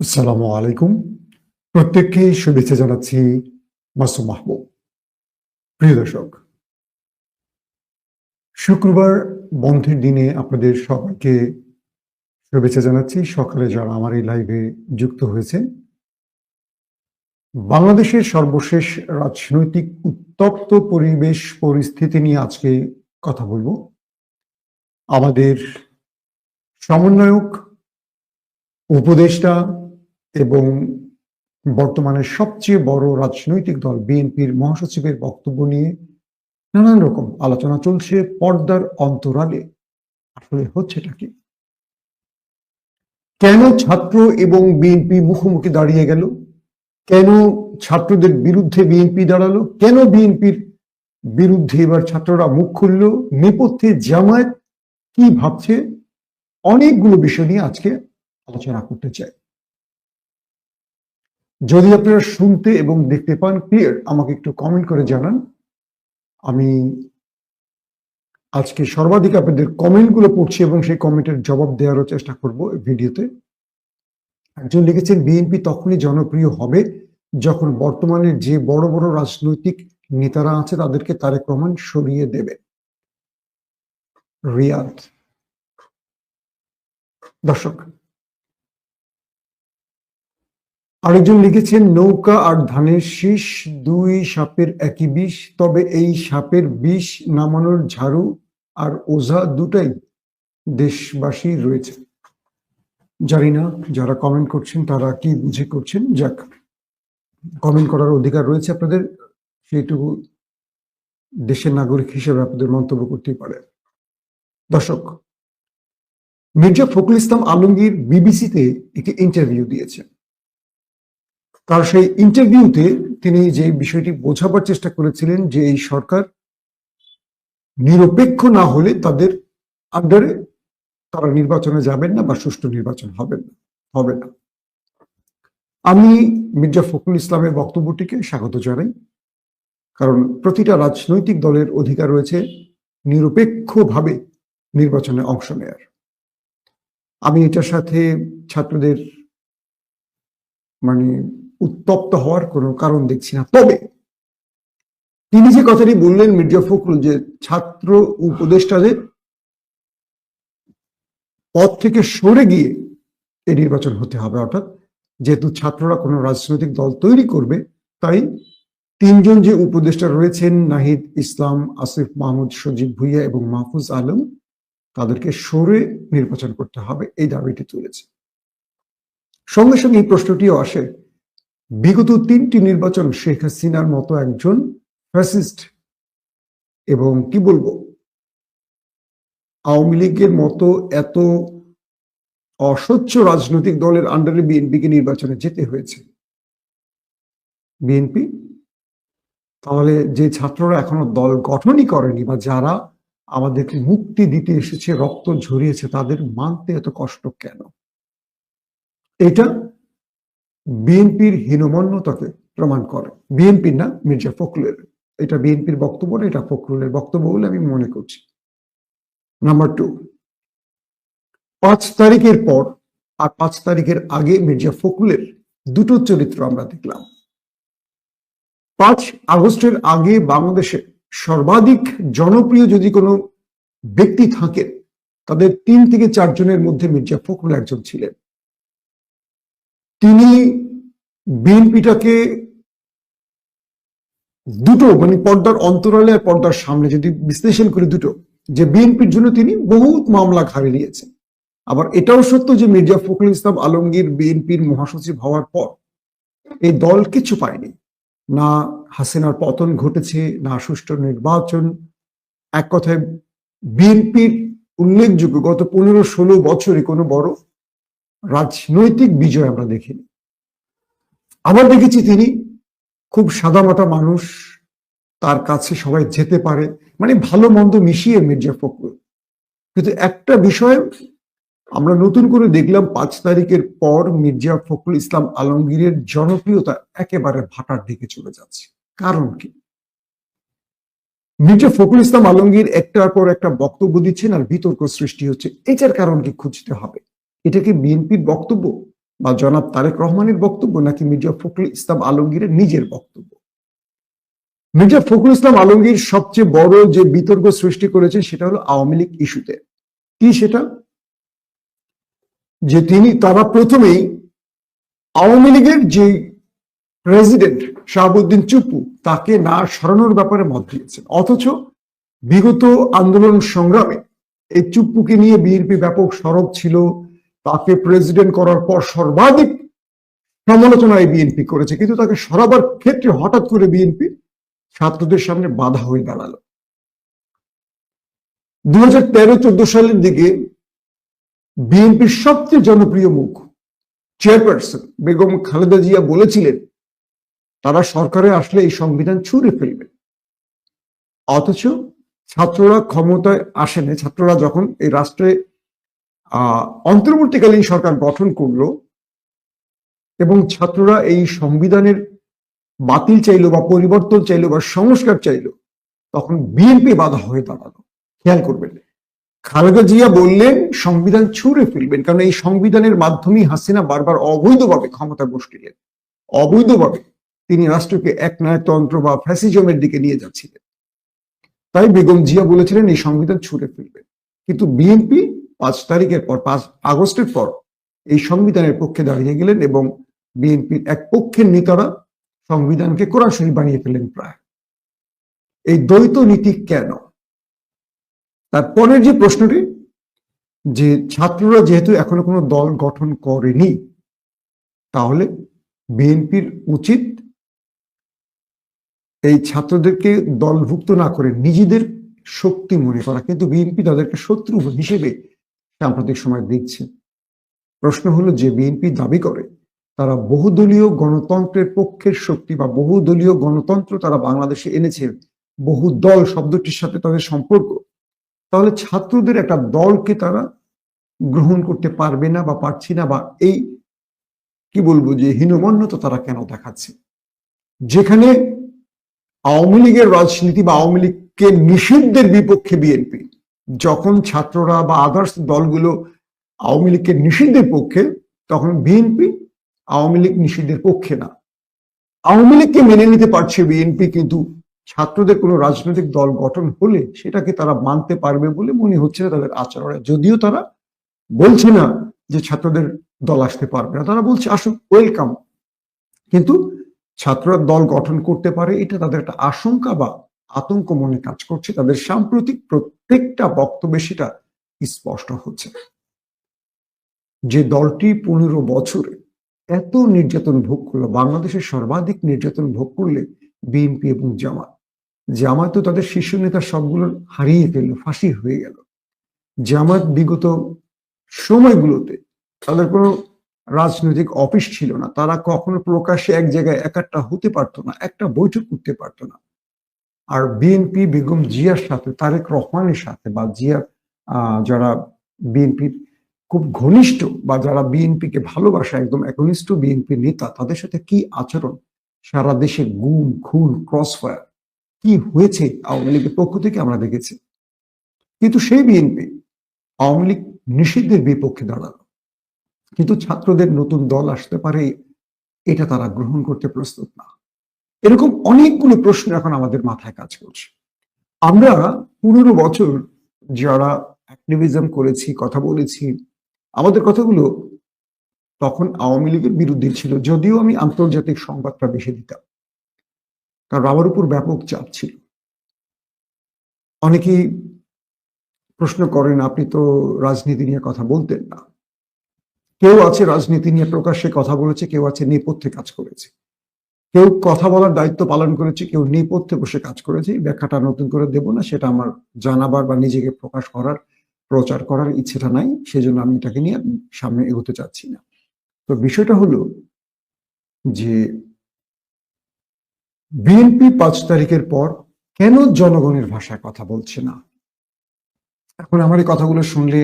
আসসালামু আলাইকুম। প্রত্যেককে শুভেচ্ছা জানাচ্ছি মাসুম মাহবুব। প্রিয় দর্শক, শুক্রবার বন্ধের দিনে আপনাদের সবাইকে শুভেচ্ছা জানাচ্ছি। সকালে যারা আমার এই লাইভে যুক্ত হয়েছে বাংলাদেশের সর্বশেষ রাজনৈতিক উত্তপ্ত পরিবেশ পরিস্থিতি নিয়ে আজকে কথা বলব। আমাদের সমন্বয়ক, উপদেষ্টা এবং বর্তমানে সবচেয়ে বড় রাজনৈতিক দল বিএনপির মহাসচিবের বক্তব্য নিয়ে নানান রকম আলোচনা চলছে পর্দার অন্তরালে। আসলে হচ্ছেটা কি? কেন ছাত্র এবং বিএনপি মুখোমুখি দাঁড়িয়ে গেল? কেন ছাত্রদের বিরুদ্ধে বিএনপি দাঁড়াল? কেন বিএনপির বিরুদ্ধে এবার ছাত্ররা মুখ খুলল? নেপথ্যে জামায়াত কি ভাবছে? অনেকগুলো বিষয় নিয়ে আজকে আলোচনা করতে চাই। যদি আপনারা শুনতে এবং দেখতে পান ক্লিয়ার আমাকে একটু কমেন্ট করে জানান। আমি আজকে সর্বাধিক আপনাদের কমেন্টগুলো পড়ছি এবং সেই কমেন্টের জবাব দেওয়ারও চেষ্টা করব ভিডিওতে। একজন লিখেছেন বিএনপি তখনই জনপ্রিয় হবে যখন বর্তমানে যে বড় বড় রাজনৈতিক নেতারা আছে তাদেরকে তারেক রহমান সরিয়ে দেবে। রিয়াদ। দর্শক আরেকজন লিখেছেন, নৌকা আর ধানের শীষ দুই সাপের একই বিষ, তবে এই সাপের বিষ নামানোর ঝাড়ু আর ওঝা দুটাই দেশবাসী রয়েছে। জানি না যারা কমেন্ট করছেন, তারা কি বুঝে করছেন? যাক কমেন্ট করার অধিকার রয়েছে আপনাদের, সেইটুকু দেশের নাগরিক হিসেবে আপনাদের মন্তব্য করতেই পারে। দর্শক, মির্জা ফখরুল ইসলাম আলমগীর বিবিসিতে একটি ইন্টারভিউ দিয়েছেন। তার সেই ইন্টারভিউতে তিনি যে বিষয়টি বোঝাবার চেষ্টা করেছিলেন যে এই সরকার নিরপেক্ষ না হলে তাদের আন্ডারে তারা নির্বাচনে যাবেন না বা সুষ্ঠু নির্বাচন হবেন না, হবে না। আমি মির্জা ফখরুল ইসলামের বক্তব্যটিকে স্বাগত জানাই। কারণ প্রতিটা রাজনৈতিক দলের অধিকার রয়েছে নিরপেক্ষভাবে নির্বাচনে অংশ নেয়ার। আমি এটার সাথে ছাত্রদের মানে উত্তপ্ত হওয়ার কোনো কারণ দেখছি না। তবে তিনি যে কথাটি বললেন মির্জা ফখরুল যে ছাত্র উপদেষ্টাদের পদ থেকে সরে গিয়ে এই নির্বাচন হতে হবে, অর্থাৎ যেহেতু ছাত্ররা কোনো রাজনৈতিক দল তৈরি করবে, তাই তিনজন যে উপদেষ্টা রয়েছেন, নাহিদ ইসলাম, আসিফ মাহমুদ, সজীব ভুইয়া এবং মাহফুজ আলম, তাদেরকে সরে নির্বাচন করতে হবে, এই দাবিটি তুলেছে। সঙ্গে সঙ্গে এই প্রশ্নটিও আসে বিগত তিনটি নির্বাচন শেখ হাসিনার মতো একজন ফ্যাসিস্ট এবং কি বলব, আওয়ামী লীগের মতো এত অস্বচ্ছ রাজনৈতিক দলের আন্ডারে বিএনপিকে নির্বাচনে যেতে হয়েছে। বিএনপি? তাহলে যে ছাত্ররা এখনও দল গঠনই করেনি বা যারা আমাদেরকে মুক্তি দিতে এসেছে, রক্ত ঝরিয়েছে, তাদের মানতে এত কষ্ট কেন? এটা বিএনপির হীনমন্যতাকে প্রমাণ করে। বিএনপির না, মির্জা ফখরুলের। এটা বিএনপির বক্তব্য না, এটা ফখরুলের বক্তব্য বলে আমি মনে করছি। নাম্বার টু পাঁচ তারিখের পর আর পাঁচ তারিখের আগে মির্জা ফখরুলের দুটো চরিত্র আমরা দেখলাম। পাঁচ আগস্টের আগে বাংলাদেশে সর্বাধিক জনপ্রিয় যদি কোনো ব্যক্তি থাকে, তাদের তিন থেকে চারজনের মধ্যে মির্জা ফখরুল একজন ছিলেন। তিনি বিএনপিটাকে দুটো মানে পর্দার অন্তরালে আর পর্দার সামনে যদি বিশ্লেষণ করি দুটো, যে বিএনপির জন্য তিনি বহুত মামলা ঘাড়ে নিয়েছেন। আবার এটাও সত্য যে মির্জা ফখরুল ইসলাম আলমগীর বিএনপির মহাসচিব হওয়ার পর এই দল কিছু পায়নি। না হাসিনার পতন ঘটেছে, না সুষ্ঠু নির্বাচন। এক কথায় বিএনপির উল্লেখযোগ্য গত পনেরো ষোলো বছরে কোনো বড় রাজনৈতিক বিজয় আমরা দেখিনি। আবার দেখেছি তিনি খুব সাদামাটা মানুষ, তার কাছে সবাই যেতে পারে মানে ভালো মন্দ মিশিয়ে মির্জা ফখরুল। কিন্তু একটা বিষয় আমরা নতুন করে দেখলাম, পাঁচ তারিখের পর মির্জা ফখরুল ইসলাম আলমগীরের জনপ্রিয়তা একেবারে ভাটার দিকে চলে যাচ্ছে। কারণ কি? মির্জা ফখরুল ইসলাম আলমগীর একটার পর একটা বক্তব্য দিচ্ছেন আর বিতর্ক সৃষ্টি হচ্ছে। এটার কারণ কি খুঁজতে হবে? এটা কি বিএনপির বক্তব্য? বা জনাব তারেক রহমানের বক্তব্য নাকি মির্জা ফখরুল ইসলাম আলমগীরের নিজের বক্তব্য? মির্জা ফখরুল ইসলাম আলমগীর সবচেয়ে বড় যে বিতর্ক সৃষ্টি করেছে সেটা হলো আওয়ামী লীগ ইস্যুতে। কি সেটা? যে তিনি, তারা প্রথমেই আওয়ামী লীগের যে প্রেসিডেন্ট শাহাবুদ্দিন চুপ্পু, তাকে না সরানোর ব্যাপারে মত দিয়েছেন। অথচ বিগত আন্দোলন সংগ্রামে এই চুপ্পুকে নিয়ে বিএনপি ব্যাপক সরব ছিল তাকে প্রেসিডেন্ট করার পর সর্বাধিক সমালোচনা এই বিএনপি করেছে। কিন্তু তাকে সরাবার ক্ষেত্রে হঠাৎ করে বিএনপি ছাত্রদের সামনে বাধা হয়ে দাঁড়াল। দু হাজার তেরো চোদ্দ সালের দিকে বিএনপির সবচেয়ে জনপ্রিয় মুখ চেয়ারপারসন বেগম খালেদা জিয়া বলেছিলেন, তারা সরকারে আসলে এই সংবিধান ছুঁড়ে ফেলবে। অথচ ছাত্ররা ক্ষমতায় আসেনি। ছাত্ররা যখন এই রাষ্ট্রে অন্তর্বর্তীকালীন সরকার গঠন করল এবং ছাত্ররা এই সংবিধানের বাতিল চাইলো বা পরিবর্তন চাইলো বা সংস্কার চাইলো, তখন বিএনপি বাধা হয়ে দাঁড়াল। খেয়াল করবেন, খালেদা জিয়া বললেন, সংবিধান ছুঁড়ে ফেলবেন, কারণ এই সংবিধানের মাধ্যমেই হাসিনা বারবার অবৈধভাবে ক্ষমতা বসছিলেন অবৈধভাবে তিনি রাষ্ট্রকে একনায়কতন্ত্র বা ফ্যাসিজমের দিকে নিয়ে যাচ্ছিলেন। তাই বেগম জিয়া বলেছিলেন, এই সংবিধান ছুঁড়ে ফেলবেন। কিন্তু বিএনপি পাঁচ তারিখের পর, পাঁচ আগস্টের পর এই সংবিধানের পক্ষে দাঁড়িয়ে গেলেন এবং বিএনপির এক পক্ষের নেতারা সংবিধানকে কোরআন শরীফ বানিয়ে ফেলেন প্রায়। এই দ্বৈত নীতি কেন? তারপরের যে প্রশ্নটি, যে ছাত্ররা যেহেতু এখনও কোনো দল গঠন করেনি, তাহলে বিএনপির উচিত এই ছাত্রদেরকে দলভুক্ত না করে নিজেদের শক্তি মনে করা। কিন্তু বিএনপি তাদেরকে শত্রু হিসেবে সাম্প্রতিক সময় দেখছে। প্রশ্ন হলো যে বিএনপি দাবি করে, তারা বহুদলীয় গণতন্ত্রের পক্ষের শক্তি বা বহুদলীয় গণতন্ত্র তারা বাংলাদেশে এনেছে বহু দল শব্দটির সাথে তাদের সম্পর্ক, তাহলে ছাত্রদের একটা দলকে তারা গ্রহণ করতে পারবে না বা পারছি না বা এই, কি বলব যে হীনমন্যতা তারা কেন দেখাচ্ছে? যেখানে আওয়ামী লীগের রাজনীতি বা আওয়ামী লীগকে নিষিদ্ধের বিপক্ষে বিএনপি যখন ছাত্ররা বা আদার্স দলগুলো আওয়ামী লীগকে নিষিদ্ধের পক্ষে, তখন বিএনপি আওয়ামী লীগ নিষিদ্ধের পক্ষে না। আওয়ামী লীগকে মেনে নিতে পারছে বিএনপি কিন্তু ছাত্রদের কোনো রাজনৈতিক দল গঠন হলে সেটাকে তারা মানতে পারবে বলে মনে হচ্ছে না তাদের আচরণে। যদিও তারা বলছে না যে ছাত্রদের দল আসতে পারবে না। তারা বলছে, আসুন ওয়েলকাম কিন্তু ছাত্ররা দল গঠন করতে পারে, এটা তাদের একটা আশঙ্কা বা আতঙ্ক মনে কাজ করছে, তাদের সাম্প্রতিক প্রত্যেকটা বক্তব্যে সেটা স্পষ্ট হচ্ছে। যে দলটি পনেরো বছরে এত নির্যাতন ভোগ করল, বাংলাদেশের সর্বাধিক নির্যাতন ভোগ করলে বিএনপি এবং জামাত। জামাত তো তাদের শীর্ষ নেতা সবগুলো হারিয়ে ফেলল, ফাঁসি হয়ে গেল। জামাত বিগত সময়গুলোতে তাদের কোনো রাজনৈতিক অফিস ছিল না, তারা কখনো প্রকাশ্যে এক জায়গায় একাট্টা হতে পারতো না, একটা বৈঠক করতে পারতো না। আর বিএনপি বেগম জিয়ার সাথে, তারেক রহমানের সাথে, বা জিয়া যারা বিএনপির খুব ঘনিষ্ঠ বা যারা বিএনপিকে ভালোবাসে, একদম একনিষ্ঠ বিএনপি নেতা, তাদের সাথে কি আচরণ? সারা দেশে গুম, খুন ক্রস ফায়ার কি হয়েছে আওয়ামী লীগের পক্ষ থেকে আমরা দেখেছি। কিন্তু সেই বিএনপি আওয়ামী লীগ নিষিদ্ধের বিপক্ষে দাঁড়াল। কিন্তু ছাত্রদের নতুন দল আসতে পারে, এটা তারা গ্রহণ করতে প্রস্তুত না। এরকম অনেকগুলো প্রশ্ন এখন আমাদের মাথায় কাজ করছে। আমরা পনেরো বছর যারা অ্যাক্টিভিজম করেছি, কথা বলেছি, আমাদের কথাগুলো তখন আওয়ামী লীগের বিরুদ্ধে ছিল, যদিও আমি আন্তর্জাতিক সংবাদটা বেশি দিতাম। কারণ আমার উপর ব্যাপক চাপ ছিল। অনেকেই প্রশ্ন করেন, আপনি তো রাজনীতি নিয়ে কথা বলতেন না। কেউ আছে রাজনীতি নিয়ে প্রকাশ্যে কথা বলেছে, কেউ আছে নেপথ্যে কাজ করেছে। কেউ কথা বলার দায়িত্ব পালন করেছে, কেউ নেপথ্যে বসে কাজ করেছে ব্যাখ্যাটা নতুন করে দেব না, সেটা আমার জানাবার বা নিজেকে প্রকাশ করার, প্রচার করার ইচ্ছেটা নাই, সেজন্য আমি এটাকে নিয়ে সামনে এগোতে চাচ্ছি না। তো বিষয়টা হলো যে বিএনপি পাঁচ তারিখের পর কেন জনগণের ভাষায় কথা বলছে না? এখন আমার এই কথাগুলো শুনলে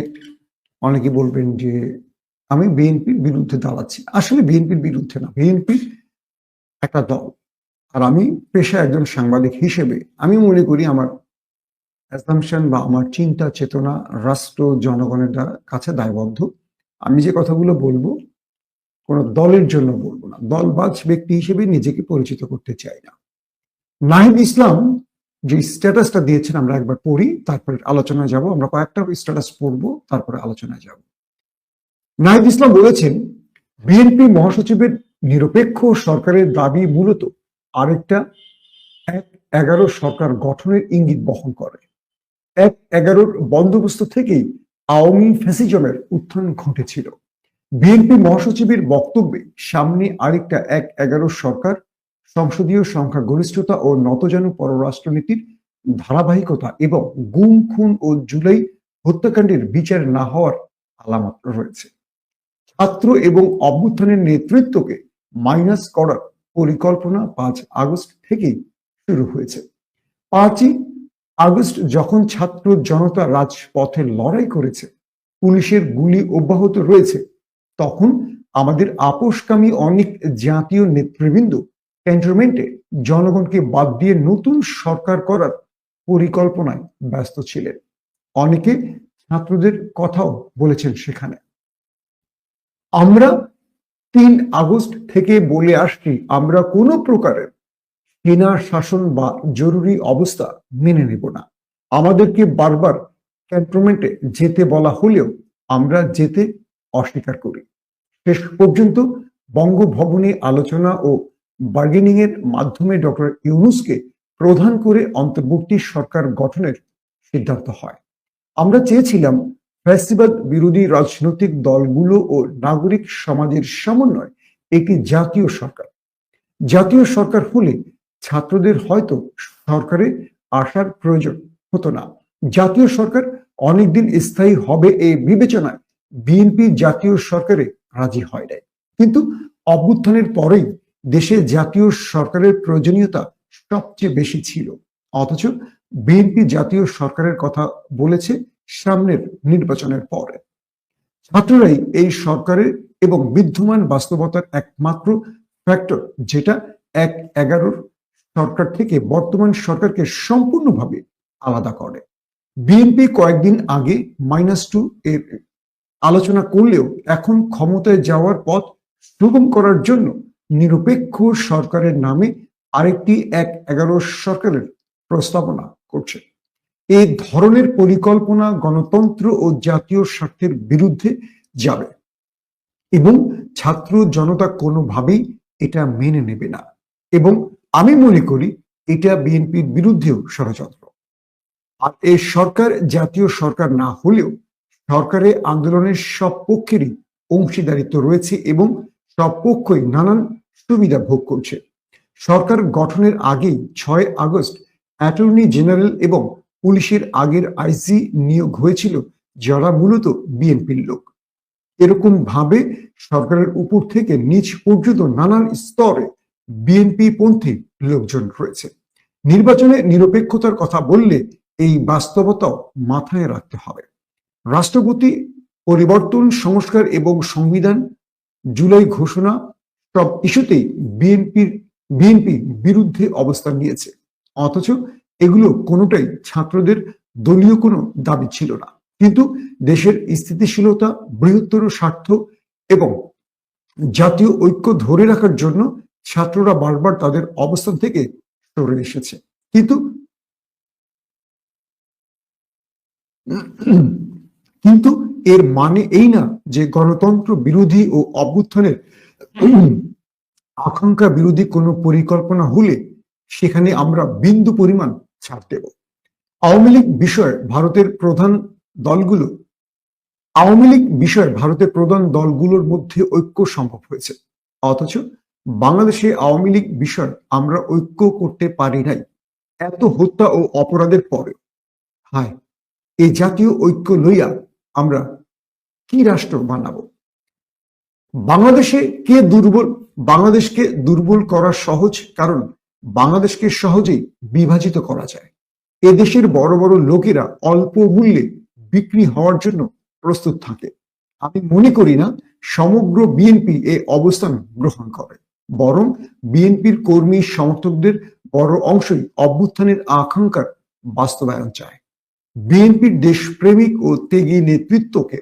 অনেকে বলবেন যে, আমি বিএনপির বিরুদ্ধে দাঁড়াচ্ছি। আসলে বিএনপির বিরুদ্ধে না বিএনপি একটা দল। আর আমি পেশা একজন সাংবাদিক হিসেবে আমি মনে করি আমার অ্যাসামশন বা আমার চিন্তা, চেতনা রাষ্ট্র, জনগণের কাছে দায়বদ্ধ। আমি যে কথাগুলো বলব, কোনো দলের জন্য বলব না। দলবাজ ব্যক্তি হিসেবে নিজেকে পরিচিত করতে চাই না। নাহিদ ইসলাম যে স্ট্যাটাসটা দিয়েছেন, আমরা একবার পড়ি, তারপরে আলোচনায় যাব। আমরা কয়েকটা স্ট্যাটাস পড়ব, তারপরে আলোচনায় যাব। নাহিদ ইসলাম বলেছেন, বিএনপি মহাসচিবের নিরপেক্ষ সরকারের দাবি মূলত আরেকটা, এক এগারো সরকার গঠনের ইঙ্গিত বহন করে। এক এগারোর বন্দোবস্ত থেকেই আওয়ামী ফ্যাসিজমের উত্থান ঘটেছিল। বিএনপি মহাসচিবের বক্তব্যে সামনে আরেকটা এক এগারো সরকার, সংসদীয় সংখ্যাগরিষ্ঠতা ও নতজানু পররাষ্ট্রনীতির ধারাবাহিকতা এবং গুম, খুন ও জুলাই হত্যাকাণ্ডের বিচার না হওয়ার আলামত রয়েছে। ছাত্র এবং অভ্যুত্থানের নেতৃত্বকে মাইনাস করার পরিকল্পনা পাঁচ আগস্ট থেকেই শুরু হয়েছে। পাঁচই আগস্ট যখন ছাত্র জনতা রাজপথে লড়াই করেছে, পুলিশের গুলি অব্যাহত রয়েছে, তখন আমাদের আপোষকামী অনেক জাতীয় নেতৃবৃন্দ ক্যান্টনমেন্টে জনগণকে বাদ দিয়ে নতুন সরকার করার পরিকল্পনায় ব্যস্ত ছিলেন। অনেকে ছাত্রদের কথাও বলেছেন সেখানে। আমরা তিন আগস্ট থেকে বলে আসছি, আমরা কোনো প্রকারের সেনা শাসন বা জরুরি অবস্থা মেনে নেব না। আমাদেরকে বারবার ক্যান্টনমেন্টে যেতে বলা হলেও আমরা যেতে অস্বীকার করি। শেষ পর্যন্ত বঙ্গভবনে আলোচনা ও বার্গেনিং এর মাধ্যমে ডক্টর ইউনুসকে প্রধান করে অন্তর্বর্তী সরকার গঠনের সিদ্ধান্ত হয়। আমরা চেয়েছিলাম ফ্যাসিবাদ বিরোধী রাজনৈতিক দলগুলো ও নাগরিক সমাজের সমন্বয় একটি জাতীয় সরকার। জাতীয় সরকার হলে ছাত্রদের হয়তো সরকারে আসার প্রয়োজন হতো না। জাতীয় সরকার অনেকদিন স্থায়ী হবে এই বিবেচনায় বিএনপি জাতীয় সরকারে রাজি হয় নাই। কিন্তু অভ্যুত্থানের পরেই দেশে জাতীয় সরকারের প্রয়োজনীয়তা সবচেয়ে বেশি ছিল। অথচ বিএনপি জাতীয় সরকারের কথা বলেছে সামনের নির্বাচনের পরে। ছাত্ররাই এই সরকারের এবং বিদ্যমান বাস্তবতার একমাত্র ফ্যাক্টর যেটা এক এগারোর সরকার থেকে বর্তমান সরকারকে সম্পূর্ণভাবে আলাদা করে। বিএনপি কয়েকদিন আগে মাইনাস টু এর আলোচনা করলেও এখন ক্ষমতায় যাওয়ার পথ সুগম করার জন্য নিরপেক্ষ সরকারের নামে আরেকটি এক এগারো সরকারের প্রস্তাবনা করছে। এই ধরনের পরিকল্পনা গণতন্ত্র ও জাতীয় স্বার্থের বিরুদ্ধে যাবে। এবং ছাত্র জনতা কোনোভাবেই এটা মেনে নেবে না। এবং আমি মনে করি এটা বিএনপির বিরুদ্ধেও ষড়যন্ত্র। আর এই সরকার জাতীয় সরকার না হলেও সরকারে আন্দোলনের সব পক্ষেরই অংশীদারিত্ব রয়েছে এবং সব পক্ষই নানান সুবিধা ভোগ করছে। সরকার গঠনের আগেই ছয় আগস্ট অ্যাটর্নি জেনারেল এবং পুলিশের আগের আইসি নিয়োগ হয়েছিল যারা মূলত বিএনপির লোক। এরকম ভাবে সরকারের উপর থেকে নিচ পর্যন্ত নানান স্তরে বিএনপি পন্থী লোকজন রয়েছে। নির্বাচনে নিরপেক্ষতার কথা বললে এই বাস্তবতাও মাথায় রাখতে হবে। রাষ্ট্রপতি পরিবর্তন, সংস্কার এবং সংবিধান, জুলাই ঘোষণা সব ইস্যুতেই বিএনপির বিএনপি বিরুদ্ধে অবস্থান নিয়েছে। অথচ এগুলো কোনোটাই ছাত্রদের দলীয় কোনো দাবি ছিল না। কিন্তু দেশের স্থিতিশীলতা, বৃহত্তর স্বার্থ এবং জাতীয় ঐক্য ধরে রাখার জন্য ছাত্ররা বারবার তাদের অবস্থান থেকে সরে এসেছে। কিন্তু কিন্তু এর মানে এই না যে গণতন্ত্র বিরোধী ও অভ্যুত্থানের আকাঙ্ক্ষা বিরোধী কোনো পরিকল্পনা হলে সেখানে আমরা বিন্দু পরিমাণ ছাড় দেব। আওয়ামী লীগ বিষয়ে ভারতের প্রধান দলগুলো, আওয়ামী লীগ বিষয়ে ভারতের প্রধান দলগুলোর মধ্যে ঐক্য সম্ভব হয়েছে। অথচ বাংলাদেশে আওয়ামী লীগ বিষয়ে আমরা ঐক্য করতে পারি নাই। এত হত্যা ও অপরাধের পরে হায় এই জাতীয় ঐক্য লইয়া আমরা কি রাষ্ট্র বানাবো? বাংলাদেশে কে দুর্বল, বাংলাদেশকে দুর্বল করা সহজ কারণ বাংলাদেশকে সহজেই বিভাজিত করা যায়। এদেশের বড় বড় লোকেরা অল্প মূল্যে বিক্রি হওয়ার জন্য প্রস্তুত থাকে। আমি মনে করি না সমগ্র বিএনপি এ অবস্থান গ্রহণ করে, বরং বিএনপির কর্মী সমর্থকদের বড় অংশই অভ্যুত্থানের আকাঙ্ক্ষার বাস্তবায়ন চায়। বিএনপির দেশপ্রেমিক ও ত্যাগী নেতৃত্বকে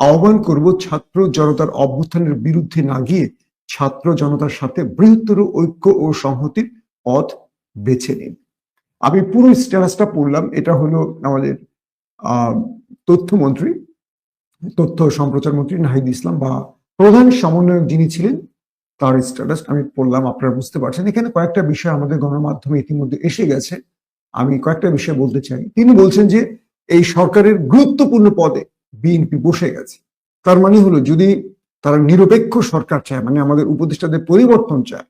আহ্বান করব ছাত্র জনতার অভ্যুত্থানের বিরুদ্ধে না গিয়ে ছাত্র জনতার সাথে বৃহত্তর ঐক্য ও সংহতির পথ বেছে নিন। আমি পুরো স্ট্যাটাসটা পড়লাম, এটা হলো আমাদের তথ্যমন্ত্রী, তথ্য সম্প্রচার মন্ত্রী নাহিদ ইসলাম বা প্রধান সমন্বয়ক যিনি ছিলেন, তার স্ট্যাটাস আমি পড়লাম, আপনারা বুঝতে পারছেন। এখানে কয়েকটা বিষয় আমাদের গণমাধ্যমে ইতিমধ্যে এসে গেছে। আমি কয়েকটা বিষয় বলতে চাই। তিনি বলছেন যে, এই সরকারের গুরুত্বপূর্ণ পদে বিএনপি বসে গেছে। তার মানে হলো, যদি তারা নিরপেক্ষ সরকার চায় মানে আমাদের উপদেষ্টাদের পরিবর্তন চায়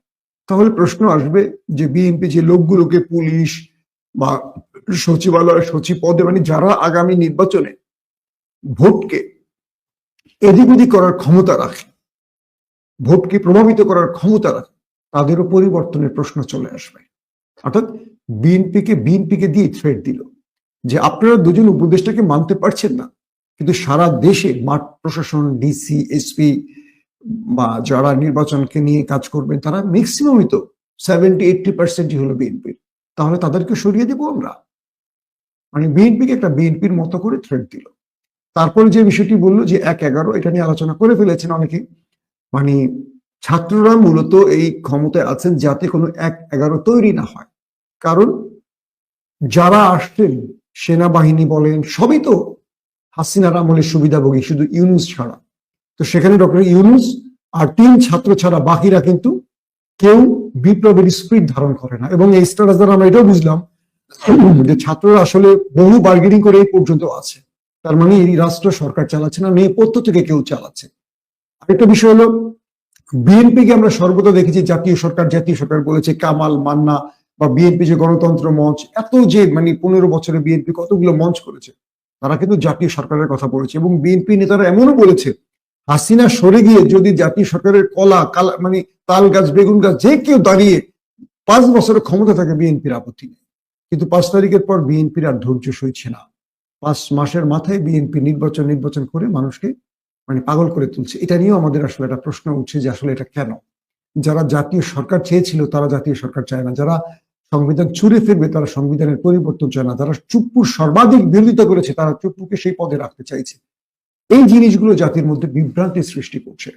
তাহলে প্রশ্ন আসবে যে বিএনপি যে লোকগুলোকে পুলিশ বা সচিবালয় সচিব পদে মানে যারা আগামী নির্বাচনে ভোটকে এদিক ওদিক করার ক্ষমতা রাখে, ভোটকে প্রভাবিত করার ক্ষমতা রাখে, তাদেরও পরিবর্তনের প্রশ্ন চলে আসবে। অর্থাৎ বিএনপিকে বিএনপিকে দিয়ে থ্রেট দিল যে আপনারা দুজন উপদেষ্টাকে মানতে পারছেন না, কিন্তু সারা দেশে মাঠ প্রশাসন, ডিসি, এসপি বা যারা নির্বাচনকে নিয়ে কাজ করবেন, তারা ম্যাক্সিমামই তো সেভেন্টি এইটটি পার্সেন্টই হলো বিএনপির তাহলে তাদেরকে সরিয়ে দেবো আমরা। মানে বিএনপিকে একটা বিএনপির মতো করে থ্রেট দিল। তারপরে যে বিষয়টি বলল যে এক এগারো, এটা নিয়ে আলোচনা করে ফেলেছেন অনেকে। মানে ছাত্ররা মূলত এই ক্ষমতায় আছেন যাতে কোনো এক এগারো তৈরি না হয়। কারণ যারা আসছেন, সেনাবাহিনী বলেন, সবই তো হাসিনার আমলের সুবিধাভোগী, শুধু ইউনুস ছাড়া। তো সেখানে ডক্টর ইউনুস আর তিন ছাত্র ছাড়া বাকিরা কিন্তু কেউ বিপ্লবের স্পিড ধারণ করে না। এবং এই স্ট্যাটাস দ্বারা আমরা এটাও বুঝলাম যে ছাত্ররা আসলে বহু বার্গেনিং করে এই পর্যন্ত আছে। তার মানে এই রাষ্ট্র সরকার চালাচ্ছে না, নেপথ্য থেকে কেউ চালাচ্ছে। আরেকটা বিষয় হলো বিএনপিকে আমরা সর্বদা দেখেছি, জাতীয় সরকার জাতীয় সরকার বলেছে, কামাল, মান্না বা বিএনপি যে গণতন্ত্র মঞ্চ, এত যে মানে পনেরো বছরে বিএনপি কতগুলো মঞ্চ করেছে, তারা কিন্তু জাতীয় সরকারের কথা বলেছে। এবং বিএনপি নেতারা এমনও বলেছে হাসিনা সরে গিয়ে যদি জাতীয় সরকারের কলা, কালা মানে তাল গাছ, বেগুন গাছ, যে কেউ দাঁড়িয়ে পাঁচ বছরের ক্ষমতা থাকে বিএনপির আপত্তি কিন্তু পাঁচ তারিখের পর বিএনপির আর ধৈর্য সইছে না। পাঁচ মাসের মাথায় বিএনপি নির্বাচন নির্বাচন করে মানুষকে মানে পাগল করে তুলছে। এটা নিয়েও আমাদের আসলে একটা প্রশ্ন উঠছে যে আসলে এটা কেন? যারা জাতীয় সরকার চেয়েছিল, তারা জাতীয় সরকার চায় না। যারা সংবিধান ছুড়ে ফিরবে তারা সংবিধানের পরিবর্তন চায় না। যারা চুপ্পুর সর্বাধিক বিরোধিতা করেছে, তারা চুপ্পুকে সেই পদে রাখতে চাইছে। এই জিনিসগুলো জাতির মধ্যে বিভ্রান্তি সৃষ্টি করছে।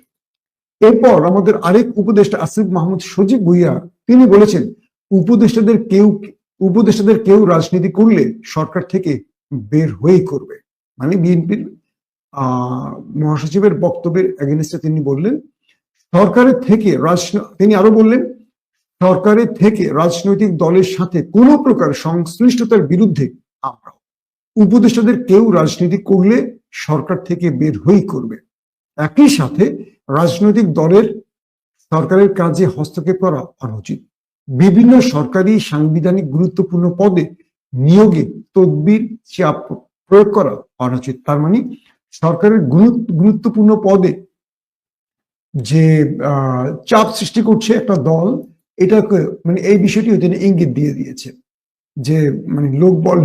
এরপর আমাদের আরেক উপদেষ্টা আসিফ মাহমুদ সজীব ভুইয়া, তিনি বলেছেন, উপদেষ্টাদের কেউ উপদেষ্টাদের কেউ রাজনীতি করলে সরকার থেকে বের হয়েই করবে। মানে বিএনপির মহাসচিবের বক্তব্যের এগেনস্টে তিনি বললেন, সরকারের থেকে তিনি আরও বললেন, সরকারের থেকে রাজনৈতিক দলের সাথে কোনো প্রকার সংশ্লিষ্টতার বিরুদ্ধে আমরা, উপদেষ্টাদের কেউ রাজনীতি করলে সরকার থেকে বের হয়েই করবে। একই সাথে রাজনৈতিক দলের সরকারের কাজে হস্তক্ষেপ করা অনুচিত বিভিন্ন সরকারি সাংবিধানিক গুরুত্বপূর্ণ পদে নিয়োগে তদবির চাপ প্রয়োগ করা অনুচিত তার মানে সরকারের গুরুত্বপূর্ণ পদে যে চাপ সৃষ্টি করছে একটা দল, এটাকে মানে এই বিষয়টিও তিনি ইঙ্গিত দিয়ে দিয়েছে যে মানে লোকবল